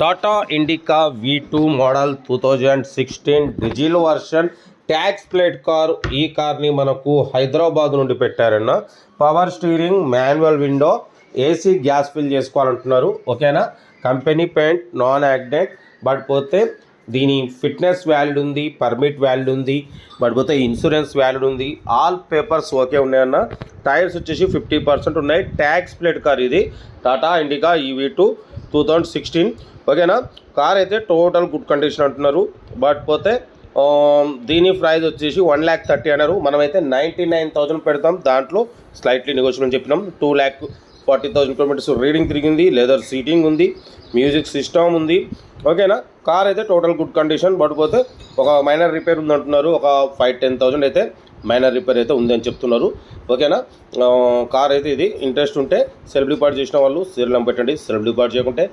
Tata Indica V two model two thousand sixteen diesel version tax plate car. ఈ కార్ని మనకు హైదరాబాద్ నుండి పెట్టారన్న. Power steering manual window AC gas fill చేసుకోవాలంటున్నారు. ఓకేనా? Company paint non accident but పోతే దీని fitness valid ఉంది permit valid ఉంది but పోతే ఇన్సూరెన్స్ వ్యాలిడ్ ఉంది. ఆల్ పేపర్స్ ఓకే ఉన్నాయన్న. టైర్స్ వచ్చేసి ఫిఫ్టీ పర్సెంట్ ఉన్నాయి. ట్యాక్స్ ప్లేట్ కార్ ఇది. Tata Indica EV two two thousand sixteen ఓకేనా? కార్ అయితే టోటల్ గుడ్ కండిషన్ అంటున్నారు. బట్ పోతే um, దీని ప్రైస్ వచ్చేసి వన్ ల్యాక్ థర్టీ అన్నారు. మనమైతే నైంటీ నైన్ థౌజండ్ పెడతాం. దాంట్లో స్లైట్లీ నెగోషియబుల్ చెప్పినాం. Two lakh forty thousand kilometres reading తిరిగింది. లెదర్ సీటింగ్ ఉంది. మ్యూజిక్ సిస్టమ్ ఉంది. ఓకేనా? కార్ అయితే టోటల్ గుడ్ కండిషన్ బట్ పోతే ఒక మైనర్ రిపేర్ ఉందంటున్నారు. ఒక ఫైవ్ టెన్ థౌజండ్ అయితే మైనర్ రిపేర్ అయితే ఉందని చెప్తున్నారు. ఓకేనా? కార్ అయితే ఇది ఇంట్రెస్ట్ ఉంటే సెల్ఫ్ డిపార్ట్ చేసిన వాళ్ళు సీరియల్ నెంబర్ పెట్టండి. సెల్ఫ్ డిపార్ట్ చేయకుంటే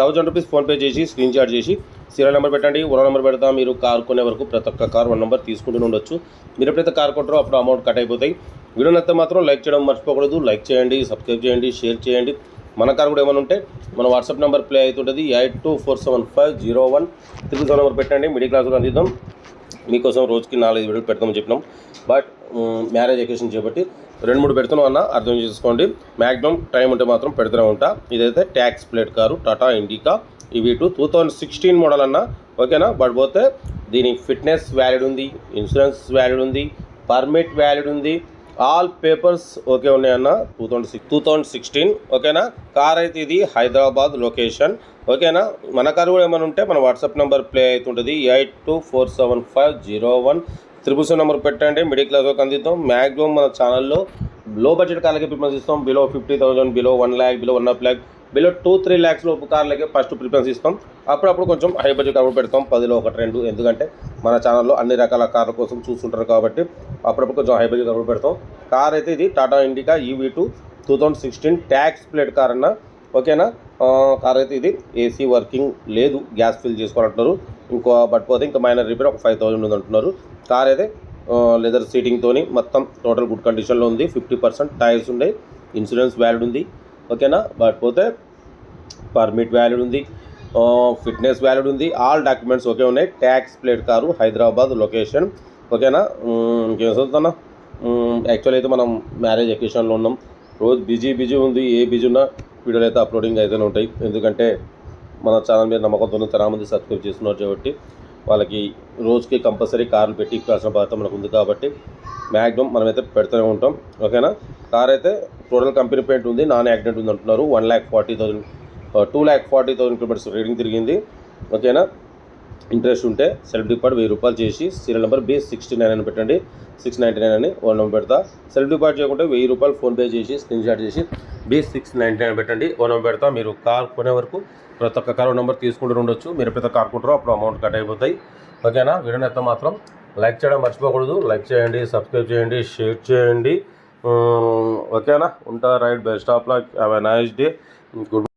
థౌజండ్ రూపీస్ ఫోన్పే చేసి స్క్రీన్ షాట్ చేసి సీరియల్ నెంబర్ పెట్టండి. వన్ నెంబర్ పెడతా మీరు కార్ కొనే వరకు ప్రతి ఒక్క కార్ వన్ నెంబర్ తీసుకుంటూ ఉండొచ్చు. మీరు ఎప్పుడైతే కార్ కొంటారో అప్పుడు అమౌంట్ కట్ అయిపోతాయి. వీడియో నచ్చితే మాత్రం లైక్ చేయడం మర్చిపోకూడదు. లైక్ చేయండి సబ్స్క్రైబ్ చేయండి షేర్ చేయండి. మన కార్ కూడా ఏమైనా ఉంటే మన వాట్సాప్ నెంబర్ ప్లే అవుతుంటుంది. Eight two four seven five zero one triple seven number పెట్టండి. మిడిల్ క్లాస్లో అందిద్దాం. మీకోసం రోజుకి నాలుగు వీడియోలు పెడతామని చెప్పినాం. బట్ మ్యారేజ్ ఎకేషన్ చేపట్టి రెండు మూడు పెడుతున్నాం అన్న అర్థం చేసుకోండి. మ్యాక్సిమం టైం ఉంటే మాత్రం పెడుతూనే ఉంటా. ఇదైతే tax plate car Tata Indica. ఇవి two two thousand sixteen model అన్న ఓకేనా? బట్ పోతే దీని ఫిట్నెస్ వ్యాలిడ్ ఉంది ఇన్సూరెన్స్ వ్యాలిడ్ ఉంది పర్మిట్ వ్యాలిడ్ ఉంది. ఆల్ పేపర్స్ ఓకే ఉన్నాయన్న two thousand six two thousand sixteen ఓకేనా? కార్ అయితే ఇది హైదరాబాద్ లొకేషన్ ఓకేనా? మన కారు కూడా ఏమైనా ఉంటే మన వాట్సాప్ నెంబర్ ప్లే అవుతుంటుంది eight two four seven five zero one. Triple number పెట్టండి. మిడిల్ క్లాస్ వరకు అందిద్దాం. మ్యాక్సిమం మన ఛానల్లో లో బడ్జెట్ కార్లకి ప్రిఫరెన్స్ ఇస్తాం. Below fifty thousand below one lakh below one half lakh below two three lakhs లోపు కార్లకి ఫస్ట్ ప్రిఫరెన్స్ ఇస్తాం. అప్పుడప్పుడు కొంచెం హై బడ్జెట్ కార్లు పెడతాం. పదిలో ఒకటి రెండు ఎందుకంటే మన ఛానల్లో అన్ని రకాల కార్ల కోసం చూస్తుంటారు కాబట్టి అప్పుడప్పుడు కొంచెం హై బడ్జెట్ కార్లు పెడతాం. కార్ అయితే ఇది Tata Indica EV two two thousand sixteen tax plate car అన్న. ఓకేనా? కార్ అయితే ఇది. ఏసీ వర్కింగ్ లేదు. గ్యాస్ ఫిల్ చేసుకోవాలంటున్నారు. ఇంకో బట్ పోతే ఇంకా మైనర్ రిపేర్ ఒక ఫైవ్ థౌసండ్ ఉంది అంటున్నారు. కార్ అయితే లెదర్ సీటింగ్తోని మొత్తం టోటల్ గుడ్ కండిషన్లో ఉంది. ఫిఫ్టీ పర్సెంట్ టైర్స్ ఉన్నాయి. ఇన్సూరెన్స్ వ్యాలిడ్ ఉంది. ఓకేనా? బట్ పోతే పర్మిట్ వ్యాలిడ్ ఉంది. ఫిట్నెస్ వ్యాలిడ్ ఉంది. ఆల్ డాక్యుమెంట్స్ ఓకే ఉన్నాయి. Tax plate car Hyderabad location. ఓకేనా? ఇంకేం చదువుతున్నా యాక్చువల్ అయితే మనం మ్యారేజ్ ఎకేషన్లో ఉన్నాం. రోజు బిజీ బిజీ ఉంది. ఏ బిజీ ఉన్నా వీడియోలు అయితే అప్లోడింగ్ అయితేనే ఉంటాయి. ఎందుకంటే మన ఛానల్ మీద నమ్మకంతో చాలామంది సబ్స్క్రైబ్ చేస్తున్నారు కాబట్టి వాళ్ళకి రోజుకి కంపల్సరీ కార్లు పెట్టి ఇవ్వాల్సిన బాధ్యత మనకు ఉంది కాబట్టి మ్యాక్సిమం మనమైతే పెడుతూనే ఉంటాం. ఓకేనా? కార్ అయితే టోటల్ కంపెనీ పెయింట్ ఉంది నాన్ యాక్సిడెంట్ ఉంది అంటున్నారు. One lakh forty thousand two lakh forty thousand kilometres reading తిరిగింది. ఓకేనా? ఇంట్రెస్ట్ ఉంటే సెల్ఫ్ డిపార్ట్ వెయ్యి రూపాయలు చేసి serial number B sixty nine అని పెట్టండి. సిక్స్ నైంటీ నైన్ అని వన్ నెంబర్ పెడతా. సెల్ఫ్ డిపార్ట్ చేయకుంటే వెయ్యి రూపాయలు ఫోన్పే చేసి స్క్రీన్ షాట్ చేసి బి సిక్స్ నైంటీ నైన్ పెట్టండి. ఓ నెంబర్ పెడతా మీరు కార్ కొనే వరకు ప్రతి ఒక్క కార్ నెంబర్ తీసుకుంటూ ఉండొచ్చు. మీరు ఎప్పుడైతే కార్ కొంటారో అప్పుడు అమౌంట్ కట్ అయిపోతాయి. ఓకేనా? వీడియో అయితే మాత్రం లైక్ చేయడం మర్చిపోకూడదు. లైక్ చేయండి సబ్స్క్రైబ్ చేయండి షేర్ చేయండి. ఓకేనా? ఉంటా right best of luck. Have a nice day. Good